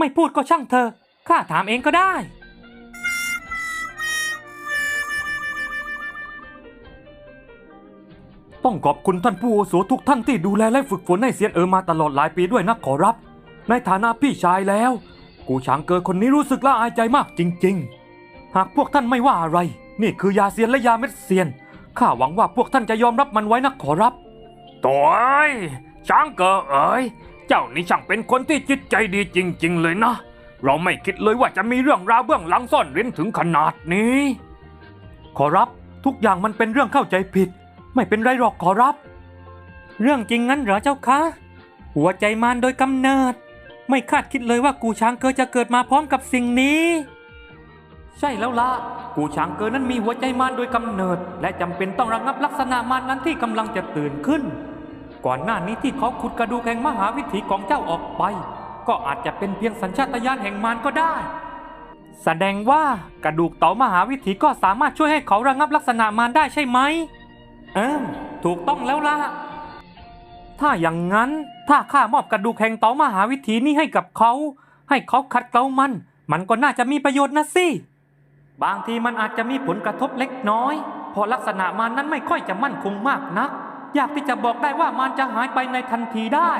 ไม่พูดก็ช่างเธอ ข้าถามเองก็ได้ ต้องขอบคุณท่านผู้อาวุโสทุกท่านที่ดูแลและฝึกฝนให้เซียนเอ๋อมาตลอดหลายปีด้วยนะขอรับ ในฐานะพี่ชายแล้ว กูช้างเกอคนนี้รู้สึกละอายใจมากจริง ๆ หากพวกท่านไม่ว่าอะไร นี่คือยาเซียนและยาเม็ดเซียน ข้าหวังว่าพวกท่านจะยอมรับมันไว้นะขอรับตัวเอ้ยช้างเกอเอ๋ย เจ้านี่ช่างเป็นคนที่จิตใจดีจริง ๆ เลยนะ เราไม่คิดเลยว่าจะมีเรื่องราวเบื้องหลังซ่อนเร้นถึงขนาดนี้ ขอรับทุกอย่างมันเป็นเรื่องเข้าใจผิด ไม่เป็นไรหรอกขอรับ เรื่องจริงงั้นเหรอเจ้าคะ หัวใจมารโดยกำเนิด ไม่คาดคิดเลยว่ากูช้างเกอจะเกิดมาพร้อมกับสิ่งนี้ ใช่แล้วละกูช้างเกอนั้นมีหัวใจมารโดยกำเนิด และจำเป็นต้องระงับลักษณะมารนั้นที่กำลังจะตื่นขึ้น ก่อนหน้านี้ที่เขาขุดกระดูกแห่งมหาวิถีของเจ้าออกไป ก็อาจจะเป็นเพียงสัญชาตญาณแห่งมารก็ได้ แสดงว่ากระดูกเต่ามหาวิถีก็สามารถช่วยให้เขาระงับลักษณะมารได้ใช่ไหมเออถูกต้องแล้วล่ะ ถ้าอย่างนั้นถ้าข้ามอบกระดูกแห่งเต่ามหาวิถีนี้ให้กับเขา ให้เขาขัดเกลามัน มันก็น่าจะมีประโยชน์นะสิ บางทีมันอาจจะมีผลกระทบเล็กน้อยเพราะลักษณะมันนั้นไม่ค่อยจะมั่นคงมากนัก ยากที่จะบอกได้ว่ามันจะหายไปในทันทีได้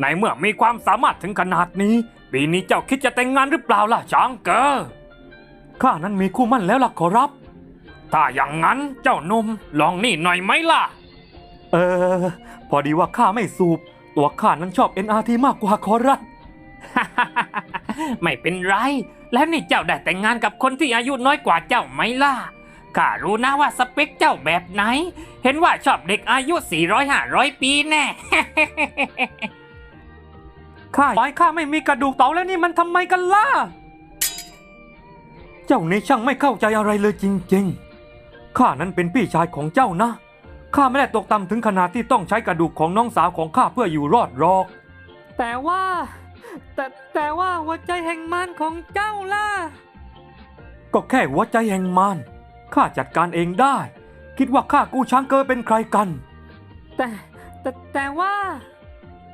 ในเมื่อมีความสามารถถึงขนาดนี้ ปีนี้เจ้าคิดจะแต่งงานหรือเปล่าล่ะช้างเกอข้านั้นมีคู่มั่นแล้วล่ะขอรับ ถ้าอย่างนั้นเจ้าหนุ่มลองนี่หน่อยไหมล่ะ เออ พอดีว่าข้าไม่สูบ ตัวข้านั้นชอบ NRT มากกว่าขอรับ ไม่เป็นไร แล้วนี่เจ้าได้แต่งงานกับคนที่อายุน้อยกว่าเจ้าไหมล่ะ ข้ารู้นะว่าสเปคเจ้าแบบไหน เห็นว่าชอบเด็กอายุ 400-500 ปีแน่ ข้าไว้ข้าไม่มีกระดูกเต่าแล้วนี่มันทำไมกันล่ะ เจ้านี่ช่างไม่เข้าใจอะไรเลยจริงๆ ข้านั้นเป็นพี่ชายของเจ้านะ ข้าไม่ได้ตกต่ำถึงขนาดที่ต้องใช้กระดูกของน้องสาวของข้าเพื่ออยู่รอดหรอก แต่ว่า แต่แต่ว่าหัวใจแห่งมารของเจ้าล่ะ ก็แค่หัวใจแห่งมาร ข้าจัดการเองได้ คิดว่าข้ากูช้างเกอเป็นใครกัน แต่แต่แต่ว่า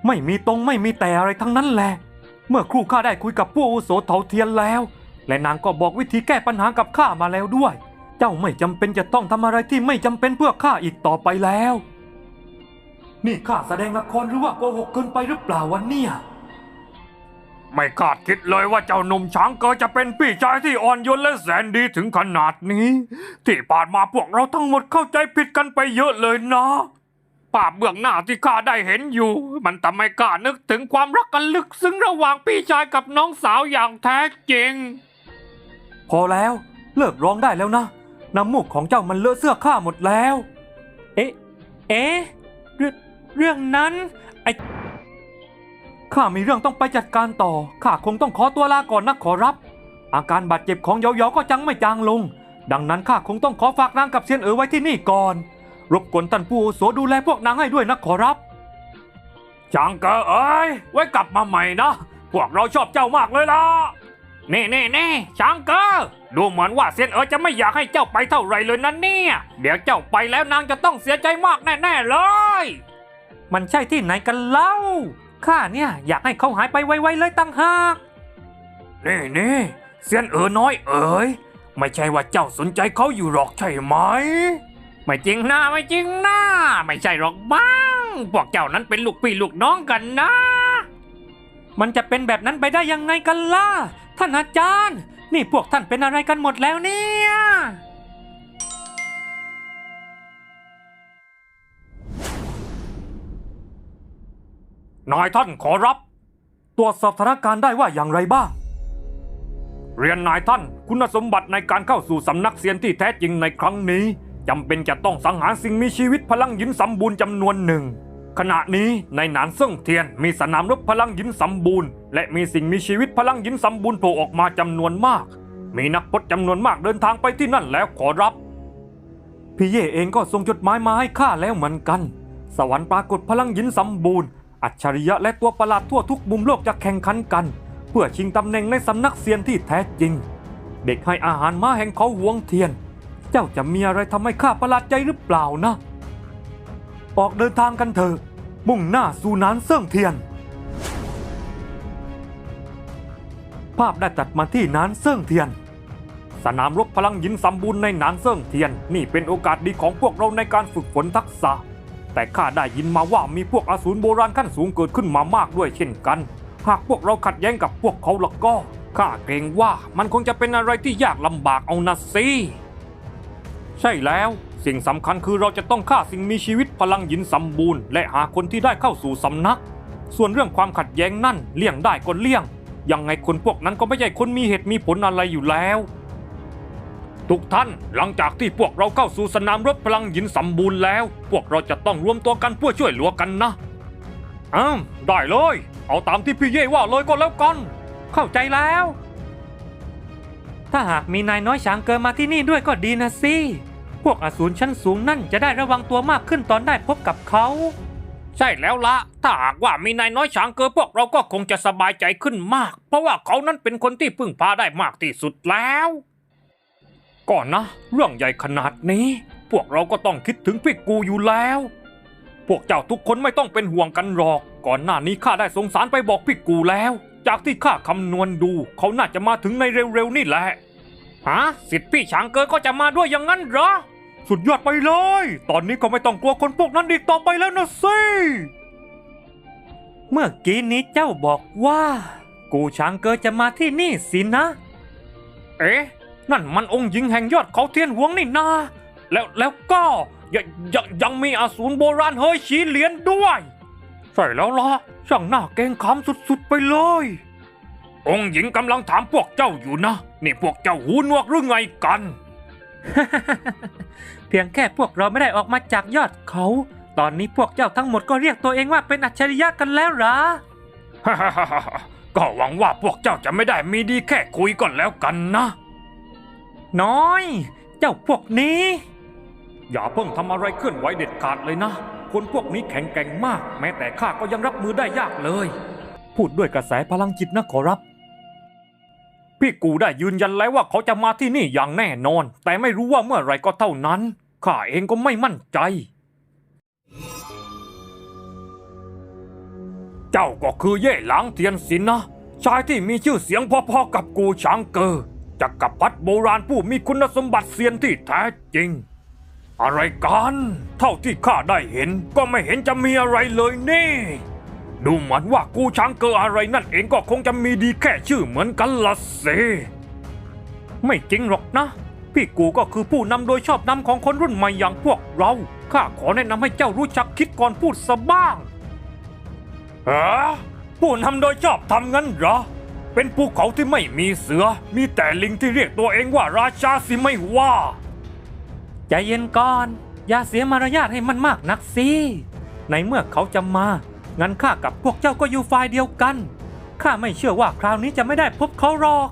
ไม่มีตรงไม่มีแต่อะไรทั้งนั้นแหละ เมื่อครู่ข้าได้คุยกับผู้อาวุโสเถาเทียนแล้ว และนางก็บอกวิธีแก้ปัญหากับข้ามาแล้วด้วย เจ้าไม่จำเป็นจะต้องทำอะไรที่ไม่จำเป็นเพื่อข้าอีกต่อไปแล้ว นี่ข้าแสดงละครหรือว่าโกหกเกินไปหรือเปล่าวะเนี่ย ไม่คาดคิดเลยว่าเจ้าหนุ่มช้างเกอจะเป็นพี่ชายที่อ่อนโยนและแสนดีถึงขนาดนี้ ที่ผ่านมาพวกเราทั้งหมดเข้าใจผิดกันไปเยอะเลยนะภาพเบื้องหน้าที่ข้าได้เห็นอยู่ มันทำให้ข้านึกถึงความรักกันลึกซึ้งระหว่างพี่ชายกับน้องสาวอย่างแท้จริง พอแล้วเลิกร้องได้แล้วนะน้ำมูกของเจ้ามันเลอะเสื้อข้าหมดแล้ว เอ๊ะ เอ๊ะเรื่องเรื่องนั้นไอ ข้ามีเรื่องต้องไปจัดการต่อ ข้าคงต้องขอตัวลาก่อนนะขอรับ อาการบาดเจ็บของเยาเยาก็จังไม่จางลง ดังนั้นข้าคงต้องขอฝากนางกับเซียนเอ๋อไว้ที่นี่ก่อน รบกวนท่านผู้อาวุโสดูแลพวกนางให้ด้วยนะขอรับช้างเกอเอ้ยไว้กลับมาใหม่นะ พวกเราชอบเจ้ามากเลยล่ะเน่เน่เน่ช้างเกอดูเหมือนว่าเซียนเอ๋อจะไม่อยากให้เจ้าไปเท่าไหรเลยนะเนี่ย เดี๋ยวเจ้าไปแล้วนางจะต้องเสียใจมากแน่ๆเลย มันใช่ที่ไหนกันเล่า ข้าเนี่ยอยากให้เขาหายไปไวๆเลยตั้งหากนี่นี่เซียนเอ๋อน้อยเอ๋ยไม่ใช่ว่าเจ้าสนใจเขาอยู่หรอกใช่ไหม ไม่จริงนะไม่จริงนะไม่ใช่หรอกบ้างพวกเจ้านั้นเป็นลูกพี่ลูกน้องกันนะ มันจะเป็นแบบนั้นไปได้ยังไงกันล่ะท่านอาจารย์ นี่พวกท่านเป็นอะไรกันหมดแล้วเนี่ย นายท่านขอรับ ตรวจสอบสถานการณ์ได้ว่าอย่างไรบ้าง เรียนนายท่านคุณสมบัติในการเข้าสู่สำนักเซียนที่แท้จริงในครั้งนี้จำเป็นจะต้องสังหารสิ่งมีชีวิตพลังหยินสมบูรณ์จำนวนหนึ่ง ขณะนี้ในหนานเซิ่งเทียนมีสนามรบพลังหยินสมบูรณ์ และมีสิ่งมีชีวิตพลังหยินสมบูรณ์โผล่ออกมาจำนวนมาก มีนักพจน์จำนวนมากเดินทางไปที่นั่นแล้วขอรับพี่เย่เองก็ส่งจดหมายมาให้ข้าแล้วเหมือนกัน สวรรค์ปรากฏพลังหยินสมบูรณ์ อัจฉริยะและตัวประหลาดทั่วทุกมุมโลกจะแข่งขันกัน เพื่อชิงตำแหน่งในสำนักเซียนที่แท้จริง เด็กให้อาหารม้าแห่งเขาหวงเทียน เจ้าจะมีอะไรทำให้ข้าประหลาดใจหรือเปล่านะ ออกเดินทางกันเถอะ มุ่งหน้าสู่นานเซิ่งเทียน ภาพได้ตัดมาที่นานเซิ่งเทียน สนามรบพลังหยินสมบูรณ์ในนานเซิ่งเทียน นี่เป็นโอกาสดีของพวกเราในการฝึกฝนทักษะ แต่ข้าได้ยินมาว่ามีพวกอสูรโบราณขั้นสูงเกิดขึ้นมามากด้วยเช่นกัน หากพวกเราขัดแย้งกับพวกเขาล้วก็ข้าเกรงว่ามันคงจะเป็นอะไรที่ยากลำบากเอานะสิใช่แล้วสิ่งสำคัญคือเราจะต้องฆ่าสิ่งมีชีวิตพลังหยินสมบูรณ์ และหาคนที่ได้เข้าสู่สำนัก ส่วนเรื่องความขัดแย้งนั่นเลี่ยงได้ก็เลี่ยง ยังไงคนพวกนั้นก็ไม่ใช่คนมีเหตุมีผลอะไรอยู่แล้ว ทุกท่าน หลังจากที่พวกเราเข้าสู่สนามรบพลังหินสมบูรณ์แล้ว พวกเราจะต้องรวมตัวกันเพื่อช่วยเหลือกันนะอ้าวได้เลย เอาตามที่พี่เย่ว่าเลยก็แล้วกัน เข้าใจแล้ว ถ้าหากมีนายน้อยช้างเกินมาที่นี่ด้วยก็ดีนะสิ พวกอสูรชั้นสูงนั่นจะได้ระวังตัวมากขึ้นตอนได้พบกับเขา ใช่แล้วละถ้าหากว่ามีนายน้อยช้างเกิดพวกเราก็คงจะสบายใจขึ้นมาก เพราะว่าเขานั้นเป็นคนที่พึ่งพาได้มากที่สุดแล้ว ก่อนนะ เรื่องใหญ่ขนาดนี้ พวกเราก็ต้องคิดถึงพี่กูอยู่แล้ว พวกเจ้าทุกคนไม่ต้องเป็นห่วงกันหรอก ก่อนหน้านี้ข้าได้สงสารไปบอกพี่กูแล้ว จากที่ข้าคำนวณดู เขาน่าจะมาถึงในเร็วๆนี่แหละฮะสิทธิ์พี่ช้างเกิดก็จะมาด้วยอย่างนั้นเหรอ สุดยอดไปเลย ตอนนี้ก็ไม่ต้องกลัวคนพวกนั้นอีกต่อไปแล้วนะสิเมื่อกี้นี้เจ้าบอกว่า กูช้างเกิดจะมาที่นี่สินะ เอ๊ะ นั่นมันองค์หญิงแห่งยอดเขาเทียนหวงนี่นา แล้วแล้วก็ยงยังยังมีอสูรโบราณเฮยฉีเหรียญด้วยใช่แล้วล่ะช่างหน้าเกรงขามสุดๆไปเลย องค์หญิงกำลังถามพวกเจ้าอยู่นะ นี่พวกเจ้าหูหนวกหรือไงกัน เพียงแค่พวกเราไม่ได้ออกมาจากยอดเขา ตอนนี้พวกเจ้าทั้งหมดก็เรียกตัวเองว่าเป็นอัจฉริยะกันแล้วเหรอ ก็หวังว่าพวกเจ้าจะไม่ได้มีดีแค่คุยก่อนแล้วกันนะ น้อย เจ้าพวกนี้ อย่าเพิ่งทำอะไรเคลื่อนไหวเด็ดขาดเลยนะ คนพวกนี้แข็งแกร่งมาก แม้แต่ข้าก็ยังรับมือได้ยากเลย พูดด้วยกระแสพลังจิตนะขอรับ พี่กูได้ยืนยันแล้วว่าเขาจะมาที่นี่อย่างแน่นอน แต่ไม่รู้ว่าเมื่อไหรก็เท่านั้นข้าเองก็ไม่มั่นใจ เจ้าก็คือเย่หลางเทียนสินนะชายที่มีชื่อเสียงพอๆกับกูช้างเกอ จักรพรรดิโบราณผู้มีคุณสมบัติเซียนที่แท้จริง อะไรกัน เท่าที่ข้าได้เห็นก็ไม่เห็นจะมีอะไรเลยนี่ ดูเหมือนว่ากูช้างเกออะไรนั่นเองก็คงจะมีดีแค่ชื่อเหมือนกันละสิไม่จริงหรอกนะ พี่กูก็คือผู้นำโดยชอบนำของคนรุ่นใหม่อย่างพวกเราข้าขอแนะนำให้เจ้ารู้จักคิดก่อนพูดซะบ้างฮะผู้นำโดยชอบทำงั้นเหรอ เป็นภูเขาที่ไม่มีเสือ มีแต่ลิงที่เรียกตัวเองว่าราชาสิไม่ว่าใจเย็นก่อน อย่าเสียมารยาทให้มันมากนักสิในเมื่อเขาจะมางั้นข้ากับพวกเจ้าก็อยู่ฝ่ายเดียวกันข้าไม่เชื่อว่าคราวนี้จะไม่ได้พบเขาหรอก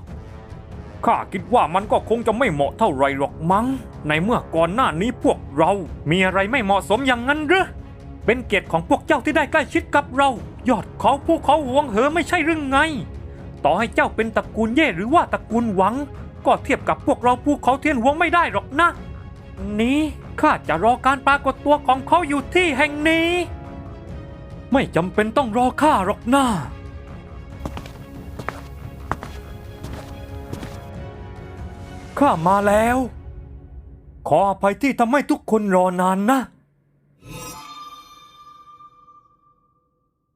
ข้าคิดว่ามันก็คงจะไม่เหมาะเท่าไรหรอกมั้ง ในเมื่อก่อนหน้านี้พวกเรา มีอะไรไม่เหมาะสมอย่างนั้นหรือเป็นเกียรติของพวกเจ้าที่ได้ใกล้ชิดกับเรา ยอดเขาผู้เขาหวงเหอไม่ใช่เรื่องไง ต่อให้เจ้าเป็นตระกูลเย่หรือว่าตระกูลหวัง ก็เทียบกับพวกเราภูเขาเทียนหวงไม่ได้หรอกนะ นี้ข้าจะรอการปรากฏตัวของเขาอยู่ที่แห่งนี้ ไม่จำเป็นต้องรอข้าหรอกนะข้ามาแล้ว ขออภัยที่ทำให้ทุกคนรอนานนะ